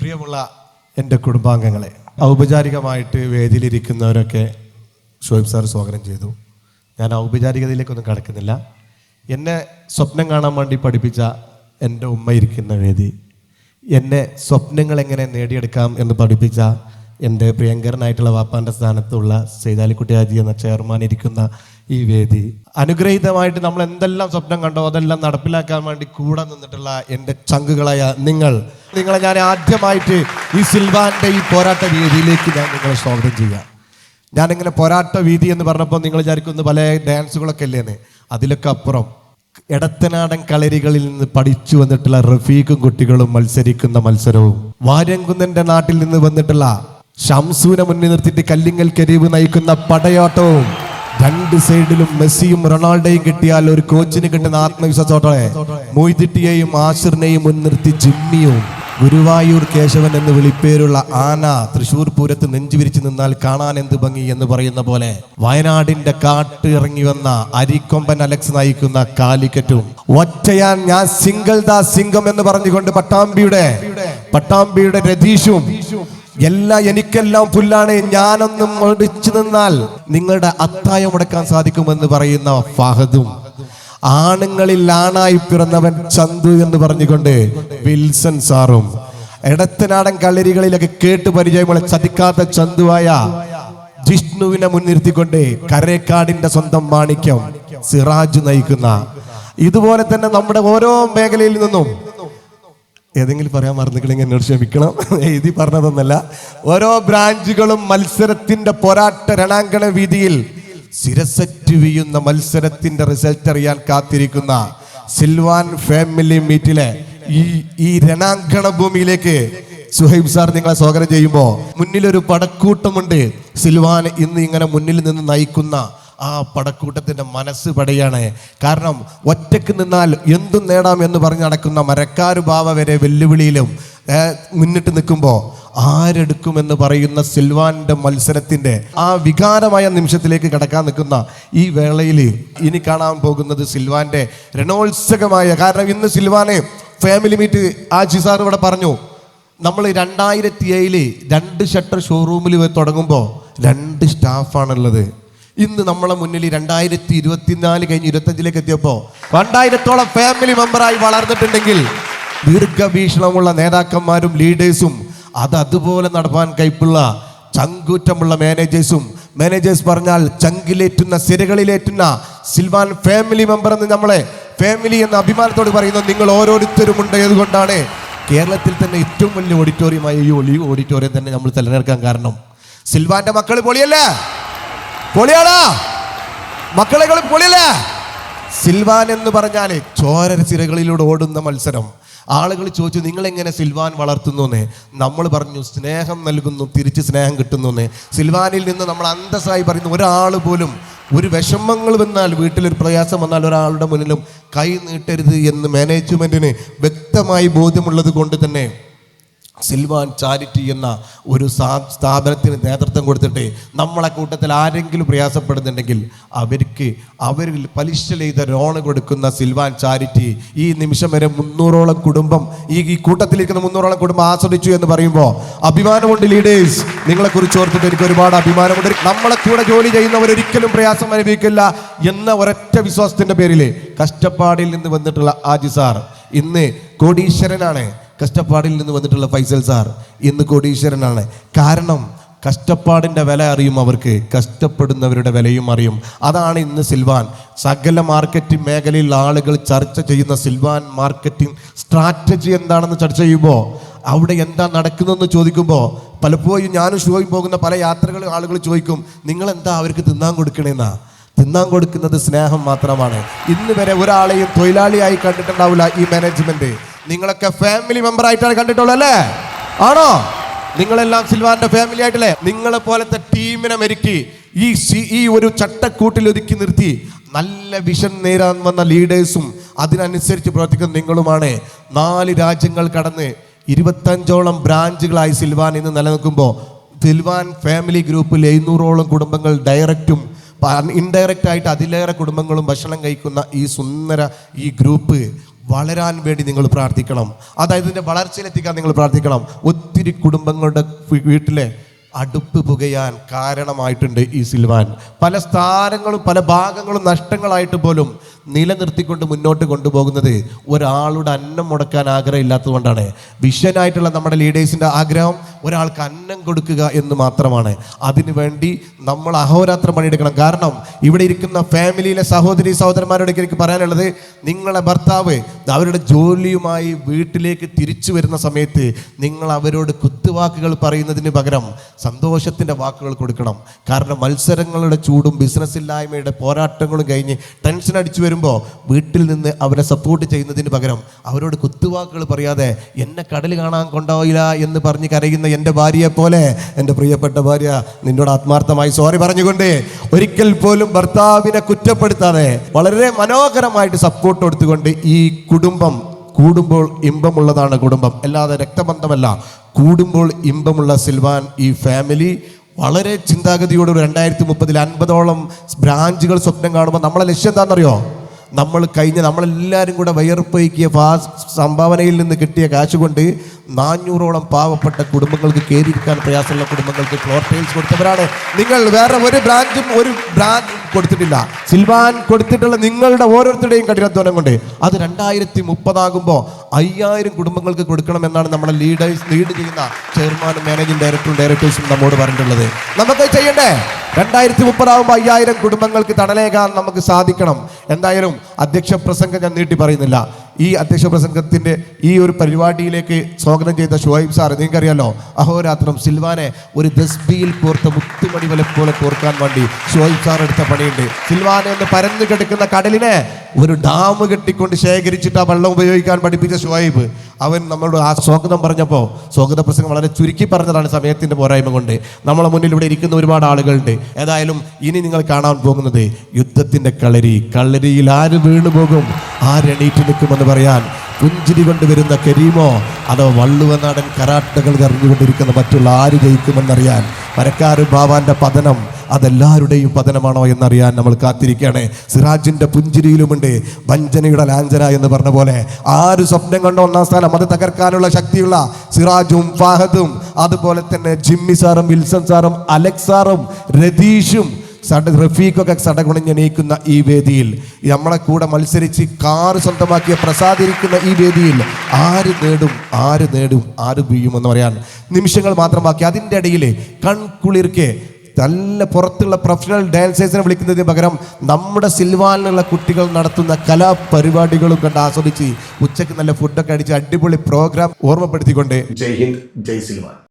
പ്രിയമുള്ള എന്റെ കുടുംബാംഗങ്ങളെ ഔപചാരികമായിട്ട് വേദിയിലിരിക്കുന്നവരൊക്കെ ഷോയിബ് സാർ സ്വാഗതം ചെയ്തു. ഞാൻ ഔപചാരികതയിലേക്കൊന്നും കടക്കുന്നില്ല. എന്നെ സ്വപ്നം കാണാൻ വേണ്ടി പഠിപ്പിച്ച എന്റെ ഉമ്മ ഇരിക്കുന്ന വേദി എന്നെ സ്വപ്നങ്ങൾ എങ്ങനെ നേടിയെടുക്കാം എന്ന് പഠിപ്പിച്ച എന്റെ പ്രിയങ്കരനായിട്ടുള്ള വാപ്പാന്റെ സ്ഥാനത്തുള്ള സൈതാലിക്കുട്ടി ഹാജി എന്ന ചെയർമാൻ ഇരിക്കുന്ന ഈ വേദി. അനുഗ്രഹീതമായിട്ട് നമ്മൾ എന്തെല്ലാം സ്വപ്നം കണ്ടോ അതെല്ലാം നടപ്പിലാക്കാൻ വേണ്ടി കൂടെ നിന്നിട്ടുള്ള എന്റെ ചങ്കുകളായ നിങ്ങൾ. നിങ്ങളെ ഞാൻ ആദ്യമായിട്ട് ഈ സിൽവാന്റെ ഈ പോരാട്ട വേദിയിലേക്ക് ഞാൻ നിങ്ങളെ സ്വാഗതം ചെയ്യാം. ഞാനിങ്ങനെ പോരാട്ട വീതി എന്ന് പറഞ്ഞപ്പോൾ നിങ്ങൾ വിചാരിക്കുന്ന പല ഡാൻസുകളൊക്കെ അല്ലേന്ന്? അതിലൊക്കെ അപ്പുറം ഇടത്തനാടൻ കളരികളിൽ നിന്ന് പഠിച്ചു വന്നിട്ടുള്ള റഫീഖും കുട്ടികളും മത്സരിക്കുന്ന മത്സരവും. വാര്യംകുന്നന്റെ നാട്ടിൽ നിന്ന് വന്നിട്ടുള്ള ഷംസൂനെ മുന്നിൽ നിർത്തിയിട്ട് കല്ലിങ്ങൽ കരീവ് നയിക്കുന്ന പടയോട്ടവും. രണ്ട് സൈഡിലും മെസ്സിയും റൊണാൾഡോയും കിട്ടിയാൽ ഒരു കോച്ചിന് കിട്ടുന്ന ആത്മവിശ്വാസത്തോടെ മൊയ്തിട്ടിയെയും ആഷിറിനെയും മുൻനിർത്തി ജിമ്മിയും ഗുരുവായൂർ കേശവൻ എന്ന് വിളിപ്പേരുള്ള ആന തൃശൂർ പൂരത്ത് നെഞ്ചുവിരിച്ചു നിന്നാൽ കാണാൻ എന്ത് ഭംഗി എന്ന് പറയുന്ന പോലെ വയനാടിന്റെ കാട്ട് ഇറങ്ങി വന്ന അരിക്കൊമ്പൻ അലക്സ് നയിക്കുന്ന കാലിക്കറ്റും. ഒറ്റയാൻ ഞാൻ സിംഗിൾ ദാ സിംഗം എന്ന് പറഞ്ഞുകൊണ്ട് പട്ടാമ്പിയുടെ പട്ടാമ്പിയുടെ രതീഷും എല്ലാം എനിക്കെല്ലാം പുല്ലാണ് ഞാനൊന്നും മടിച്ചു നിന്നാൽ നിങ്ങളുടെ അത്തായം മുടക്കാൻ സാധിക്കുമെന്ന് പറയുന്ന ഫഹദും ആണുങ്ങളിൽ ആണായി പിറന്നവൻ ചന്തു എന്ന് പറഞ്ഞുകൊണ്ട് വിൽസൺ സാറും ഇടത്തനാടൻ കളരികളിലൊക്കെ കേട്ട് പരിചയമുള്ള ചതിക്കാത്ത ചന്തുവായ ജിഷ്ണുവിനെ മുൻനിർത്തിക്കൊണ്ട് കരേക്കാടിന്റെ സ്വന്തം മാണിക്യം സിറാജ് നയിക്കുന്ന. ഇതുപോലെ തന്നെ നമ്മുടെ ഓരോ മേഖലയിൽ നിന്നും ഏതെങ്കിലും പറയാൻ മറന്നിട്ടില്ലെങ്കിൽ എന്നോട് ക്ഷമിക്കണം. എഴുതി പറഞ്ഞതൊന്നല്ല. ഓരോ ബ്രാഞ്ചുകളും മത്സരത്തിന്റെ പോരാട്ട രണാങ്കണ വീതിയിൽ ശിരസറ്റ് വീയുന്ന മത്സരത്തിന്റെ റിസൾട്ട് അറിയാൻ കാത്തിരിക്കുന്ന സിൽവാൻ ഫാമിലി മീറ്റിലെ ഈ ഈ രണാങ്കണ ഭൂമിയിലേക്ക് സുഹൈബ് സാർ നിങ്ങളെ സ്വാഗതം ചെയ്യുമ്പോൾ മുന്നിലൊരു പടക്കൂട്ടമുണ്ട്. സിൽവാൻ ഇന്ന് ഇങ്ങനെ മുന്നിൽ നിന്ന് നയിക്കുന്ന ആ പടക്കൂട്ടത്തിന്റെ മനസ്സ് പടയാണ്. കാരണം ഒറ്റയ്ക്ക് നിന്നാൽ എന്തും നേടാം എന്ന് പറഞ്ഞ് നടക്കുന്ന മരക്കാർ ബാവ വരെ വെല്ലുവിളിയിലും മുന്നിട്ട് നിൽക്കുമ്പോൾ ആരെടുക്കുമെന്ന് പറയുന്ന സിൽവാന്റെ മത്സരത്തിന്റെ ആ വികാരമായ നിമിഷത്തിലേക്ക് കടക്കാൻ നിൽക്കുന്ന ഈ വേളയിൽ ഇനി കാണാൻ പോകുന്നത് സിൽവാന്റെ രണോത്സകമായ കാരണം ഇന്ന് സിൽവാനെ ഫാമിലി മീറ്റ് ആജി സാർ ഇവിടെ പറഞ്ഞു. നമ്മൾ രണ്ടായിരത്തി ഏഴിൽ രണ്ട് ഷട്ടർ ഷോറൂമിൽ തുടങ്ങുമ്പോൾ രണ്ട് സ്റ്റാഫാണുള്ളത് ഇന്ന് നമ്മളെ മുന്നിൽ രണ്ടായിരത്തി ഇരുപത്തിനാല് കഴിഞ്ഞ് ഇരുപത്തഞ്ചിലേക്ക് എത്തിയപ്പോൾ രണ്ടായിരത്തോളം ഫാമിലി മെമ്പറായി വളർന്നിട്ടുണ്ടെങ്കിൽ ദീർഘവീക്ഷണമുള്ള നേതാക്കന്മാരും ലീഡേഴ്സും അത് അതുപോലെ നടപ്പാൻ കൈപ്പുള്ള ചങ്കൂറ്റമുള്ള മാനേജേഴ്സും മാനേജേഴ്സ് പറഞ്ഞാൽ ചങ്കിലേറ്റുന്ന സിരകളിലേറ്റുന്ന സിൽവാൻ ഫാമിലി മെമ്പർ എന്ന് നമ്മളെ ഫാമിലി എന്ന അഭിമാനത്തോട് പറയുന്നത് നിങ്ങൾ ഓരോരുത്തരും ഉണ്ട് അതുകൊണ്ടാണ് കേരളത്തിൽ തന്നെ ഏറ്റവും വലിയ ഓഡിറ്റോറിയമായ ഈ ഓഡിറ്റോറിയം തന്നെ നമ്മൾ തിരഞ്ഞെടുക്കാൻ കാരണം. സിൽവാന്റെ മക്കൾ പൊളിയല്ലേ? പൊളിയാടാ. മക്കളെ കളി പൊളിയല്ലേ? സിൽവാൻ എന്ന് പറഞ്ഞാൽ ചോര ചിരകളിലൂടെ ഓടുന്ന മത്സരം. ആളുകൾ ചോദിച്ചു നിങ്ങളെങ്ങനെ സിൽവാൻ വളർത്തുന്നു എന്ന് നമ്മൾ പറഞ്ഞു സ്നേഹം നൽകുന്നു തിരിച്ച് സ്നേഹം കിട്ടുന്നു എന്ന് സിൽവാനിൽ നിന്ന് നമ്മൾ അന്തസ്സായി പറയുന്നു ഒരാൾ പോലും ഒരു വിഷമങ്ങൾ വന്നാൽ വീട്ടിലൊരു പ്രയാസം വന്നാൽ ഒരാളുടെ മുന്നിലും കൈ നീട്ടരുത് എന്ന് മാനേജ്മെന്റിന് വ്യക്തമായി ബോധ്യമുള്ളത് കൊണ്ട് തന്നെ സിൽവാൻ ചാരിറ്റി എന്ന ഒരു സ്ഥാ- സ്ഥാപനത്തിന് നേതൃത്വം കൊടുത്തിട്ട് നമ്മളെ കൂട്ടത്തിൽ ആരെങ്കിലും പ്രയാസപ്പെടുന്നുണ്ടെങ്കിൽ അവർക്ക് അവരിൽ പലിശ ചെയ്ത ലോണ് കൊടുക്കുന്ന സിൽവാൻ ചാരിറ്റി ഈ നിമിഷം വരെ മുന്നൂറോളം കുടുംബം ഈ ഈ കൂട്ടത്തിലിരിക്കുന്ന മുന്നൂറോളം കുടുംബം ആസ്വദിച്ചു എന്ന് പറയുമ്പോൾ അഭിമാനമുണ്ട് ലീഡേഴ്സ് നിങ്ങളെ കുറിച്ച് ഓർത്തിട്ട് എനിക്ക് ഒരുപാട് അഭിമാനമുണ്ട്. നമ്മളെ കൂടെ ജോലി ചെയ്യുന്നവർ ഒരിക്കലും പ്രയാസം അനുഭവിക്കില്ല എന്ന ഒരൊറ്റ വിശ്വാസത്തിന്റെ പേരിൽ കഷ്ടപ്പാടിൽ നിന്ന് വന്നിട്ടുള്ള ആജി സാർ ഇന്ന് കോടീശ്വരനാണ്. കഷ്ടപ്പാടിൽ നിന്ന് വന്നിട്ടുള്ള ഫൈസൽ സാർ ഇന്ന് കോടീശ്വരനാണ്. കാരണം കഷ്ടപ്പാടിന്റെ വില അറിയും അവർക്ക് കഷ്ടപ്പെടുന്നവരുടെ വിലയും അറിയും. അതാണ് ഇന്ന് സിൽവാൻ. സകല മാർക്കറ്റിംഗ് മേഖലയിൽ ആളുകൾ ചർച്ച ചെയ്യുന്ന സിൽവാൻ മാർക്കറ്റിംഗ് സ്ട്രാറ്റജി എന്താണെന്ന് ചർച്ച ചെയ്യുമ്പോൾ അവിടെ എന്താ നടക്കുന്നതെന്ന് ചോദിക്കുമ്പോൾ പലപ്പോഴും ഞാനും ഷോയിൽ പോകുന്ന പല യാത്രകളും ആളുകൾ ചോദിക്കും നിങ്ങൾ എന്താ അവർക്ക് തിന്നാൻ കൊടുക്കണേന്നാ? തിന്നാൻ കൊടുക്കുന്നത് സ്നേഹം മാത്രമാണ്. ഇന്ന് വരെ ഒരാളെയും തൊഴിലാളിയായി കണ്ടിട്ടുണ്ടാവില്ല ഈ മാനേജ്മെന്റ് നിങ്ങളൊക്കെ ഫാമിലി മെമ്പർ ആയിട്ടാണ് കണ്ടിട്ടുള്ളത് അല്ലേ? ആണോ? നിങ്ങളെല്ലാം സിൽവാന്റെ ഫാമിലി ആയിട്ടല്ലേ? നിങ്ങളെ പോലത്തെ ടീമിനെ മെരുക്കി ഈ സി- ഈ ഒരു ചട്ടക്കൂട്ടിൽ ഒതുക്കി നിർത്തി നല്ല വിഷൻ നേരാൻ വന്ന ലീഡേഴ്സും അതിനനുസരിച്ച് പ്രവർത്തിക്കുന്ന നിങ്ങളുമാണ്. നാല് രാജ്യങ്ങൾ കടന്ന് ഇരുപത്തഞ്ചോളം ബ്രാഞ്ചുകളായി സിൽവാൻ ഇന്ന് നിലനിൽക്കുമ്പോൾ സിൽവാൻ ഫാമിലി ഗ്രൂപ്പിൽ എഴുന്നൂറോളം കുടുംബങ്ങൾ ഡയറക്റ്റും ഇൻഡയറക്റ്റ് ആയിട്ട് അതിലേറെ കുടുംബങ്ങളും ഭക്ഷണം കഴിക്കുന്ന ഈ സുന്ദര ഈ ഗ്രൂപ്പ് വളരാൻ വേണ്ടി നിങ്ങൾ പ്രാർത്ഥിക്കണം. അതായത് ഇതിന്റെ വളർച്ചയിലെത്തിക്കാൻ നിങ്ങൾ പ്രാർത്ഥിക്കണം. ഒത്തിരി കുടുംബങ്ങളുടെ വീട്ടിലെ അടുപ്പ് പുകയാൻ കാരണമായിട്ടുണ്ട് ഈ സിൽവാൻ. പല സ്ഥാനങ്ങളും പല ഭാഗങ്ങളും നഷ്ടങ്ങളായിട്ട് പോലും നിലനിർത്തിക്കൊണ്ട് മുന്നോട്ട് കൊണ്ടുപോകുന്നത് ഒരാളുടെ അന്നം മുടക്കാൻ ആഗ്രഹമില്ലാത്തതുകൊണ്ടാണ്. വിഷനായിട്ടുള്ള നമ്മുടെ ലീഡേഴ്സിന്റെ ആഗ്രഹം ഒരാൾക്ക് അന്നം കൊടുക്കുക എന്ന് മാത്രമാണ്. അതിനുവേണ്ടി നമ്മൾ അഹോരാത്രം പണിയെടുക്കണം. കാരണം ഇവിടെ ഇരിക്കുന്ന ഫാമിലിയിലെ സഹോദരി സഹോദരന്മാരോട് എനിക്ക് പറയാനുള്ളത് നിങ്ങളെ ഭർത്താവ് അവരുടെ ജോലിയുമായി വീട്ടിലേക്ക് തിരിച്ചു വരുന്ന സമയത്ത് നിങ്ങൾ അവരോട് കുത്തുവാക്കുകൾ പറയുന്നതിന് പകരം സന്തോഷത്തിന്റെ വാക്കുകൾ കൊടുക്കണം. കാരണം മത്സരങ്ങളുടെ ചൂടും ബിസിനസ് ഇല്ലായ്മയുടെ പോരാട്ടങ്ങളും കഴിഞ്ഞ് ടെൻഷൻ അടിച്ചു വരുമ്പോൾ വീട്ടിൽ നിന്ന് അവരെ സപ്പോർട്ട് ചെയ്യുന്നതിന് പകരം അവരോട് കുത്തുവാക്കുകൾ പറയാതെ എന്നെ കടൽ കാണാൻ കൊണ്ടുപോയില്ല എന്ന് പറഞ്ഞ് കരയുന്ന എന്റെ ഭാര്യയെ പോലെ എന്റെ പ്രിയപ്പെട്ട ഭാര്യ നിന്നോട് ആത്മാർത്ഥമായി സോറി പറഞ്ഞുകൊണ്ട് ഒരിക്കൽ പോലും ഭർത്താവിനെ കുറ്റപ്പെടുത്താതെ വളരെ മനോഹരമായിട്ട് സപ്പോർട്ട് കൊടുത്തുകൊണ്ട് ഈ കുടുംബം കൂടുമ്പോൾ ഇമ്പമുള്ളതാണ് കുടുംബം. അല്ലാതെ രക്തബന്ധമല്ല. കൂടുമ്പോൾ ഇമ്പമുള്ള സിൽവാൻ ഈ ഫാമിലി വളരെ ചിന്താഗതിയോട് രണ്ടായിരത്തി മുപ്പതിൽ അൻപതോളം ബ്രാഞ്ചുകൾ സ്വപ്നം കാണുമ്പോൾ നമ്മളെ ലക്ഷ്യം എന്താണെന്നറിയോ? നമ്മൾ കഴിഞ്ഞ നമ്മളെല്ലാവരും കൂടെ വയർപ്പയക്കിയ സംഭാവനയിൽ നിന്ന് കിട്ടിയ കാശ് കൊണ്ട് നാനൂറോളം പാവപ്പെട്ട കുടുംബങ്ങൾക്ക് കയറിയിരിക്കാൻ പ്രയാസമുള്ള കുടുംബങ്ങൾക്ക് ഫ്ലോർ ടൈൽസ് കൊടുത്തവരാണ്. നിങ്ങൾ വേറെ ഒരു ബ്രാഞ്ചും ഒരു ബ്രാൻഡ് കൊടുത്തിട്ടില്ല. സിൽവാൻ കൊടുത്തിട്ടുള്ള നിങ്ങളുടെ ഓരോരുത്തരുടെയും കഠിനാധ്വാനം കൊണ്ട്. അത് രണ്ടായിരത്തി മുപ്പതാകുമ്പോൾ അയ്യായിരം കുടുംബങ്ങൾക്ക് കൊടുക്കണമെന്നാണ് നമ്മുടെ ലീഡേഴ്സ് ലീഡ് ചെയ്യുന്ന ചെയർമാനും മാനേജിംഗ് ഡയറക്ടറും ഡയറക്ടേഴ്സും നമ്മോട് പറഞ്ഞിട്ടുള്ളത്. നമുക്ക് ചെയ്യണ്ടേ? രണ്ടായിരത്തി മുപ്പതാകുമ്പോൾ അയ്യായിരം കുടുംബങ്ങൾക്ക് തണലേകാൻ നമുക്ക് സാധിക്കണം. എന്തായാലും അധ്യക്ഷ പ്രസംഗം ഞാൻ നീട്ടി പറയുന്നില്ല. ഈ അധ്യക്ഷ പ്രസംഗത്തിന്റെ ഈ ഒരു പരിപാടിയിലേക്ക് സ്വാഗതം ചെയ്ത ഷുഹൈബ് സാർ നിങ്ങൾക്കറിയാലോ? അഹോരാത്രം സിൽവാനെ ഒരു ദസ്ബിയിൽ കോർത്ത മുത്തുമണി പോലെ കോർക്കാൻ വേണ്ടി ഷുഹൈബ് സാർ എടുത്ത പണിയുണ്ട്. സിൽവാനെ ഒന്ന് പരന്നു കിടക്കുന്ന കടലിനെ ഒരു ഡാം കെട്ടിക്കൊണ്ട് ശേഖരിച്ചിട്ട് ആ വെള്ളം ഉപയോഗിക്കാൻ പഠിപ്പിച്ച ഷുഹൈബ്. അവൻ നമ്മളോട് ആ സ്വാഗതം പറഞ്ഞപ്പോൾ സ്വാഗത പ്രസംഗം വളരെ ചുരുക്കി പറഞ്ഞതാണ് സമയത്തിന്റെ പോരായ്മ കൊണ്ട്. നമ്മളെ മുന്നിൽ ഇവിടെ ഇരിക്കുന്ന ഒരുപാട് ആളുകളുണ്ട്. ഏതായാലും ഇനി നിങ്ങൾ കാണാൻ പോകുന്നത് യുദ്ധത്തിന്റെ കളരി. കളരിയിൽ ആര് വീണു പോകും? ആരെണീറ്റ് നിൽക്കുമെന്ന് പറയാൻ പുഞ്ചിരി കൊണ്ടുവരുന്ന കരീമോ? അതോ വള്ളുവനാടൻ കരാട്ടകൾ കറിഞ്ഞുകൊണ്ടിരിക്കുന്ന മറ്റുള്ള ആര് ജയിക്കുമെന്നറിയാൻ മരക്കാര് ബാവാന്റെ പതനം അതെല്ലാവരുടെയും പതനമാണോ എന്നറിയാൻ നമ്മൾ കാത്തിരിക്കുകയാണ്. സിറാജിന്റെ പുഞ്ചിരിയിലുമുണ്ട്. വഞ്ചനയുടെ ലാഞ്ചന എന്ന് പറഞ്ഞ പോലെ ആര് സ്വപ്നം കണ്ട ഒന്നാം സ്ഥാനം അത് തകർക്കാനുള്ള ശക്തിയുള്ള സിറാജും ഫാഹദും. അതുപോലെ തന്നെ ജിമ്മി സാറും വിൽസൺ സാറും അലക്സ് സാറും രതീഷും സട റഫീഖൊക്കെ സടകുണഞ്ഞെണീക്കുന്ന ഈ വേദിയിൽ നമ്മളെ കൂടെ മത്സരിച്ച് കാറ് സ്വന്തമാക്കിയ പ്രസാദിരിക്കുന്ന ഈ വേദിയിൽ ആര് നേടും ആര് നേടും ആര് വീഴുമെന്ന് പറയാൻ നിമിഷങ്ങൾ മാത്രം ബാക്കി. അതിന്റെ ഇടയിൽ കൺകുളിർക്കെ നല്ല പുറത്തുള്ള പ്രൊഫഷണൽ ഡാൻസേഴ്സിനെ വിളിക്കുന്നതിന് പകരം നമ്മുടെ സിൽവാനിലുള്ള കുട്ടികൾ നടത്തുന്ന കലാപരിപാടികളും കണ്ട് ആസ്വദിച്ച് ഉച്ചയ്ക്ക് നല്ല ഫുഡൊക്കെ അടിച്ച് അടിപൊളി പ്രോഗ്രാം ഓർമ്മപ്പെടുത്തിക്കൊണ്ട് ജയ് ഹിന്ദ് ജയ് സിൽവാൻ.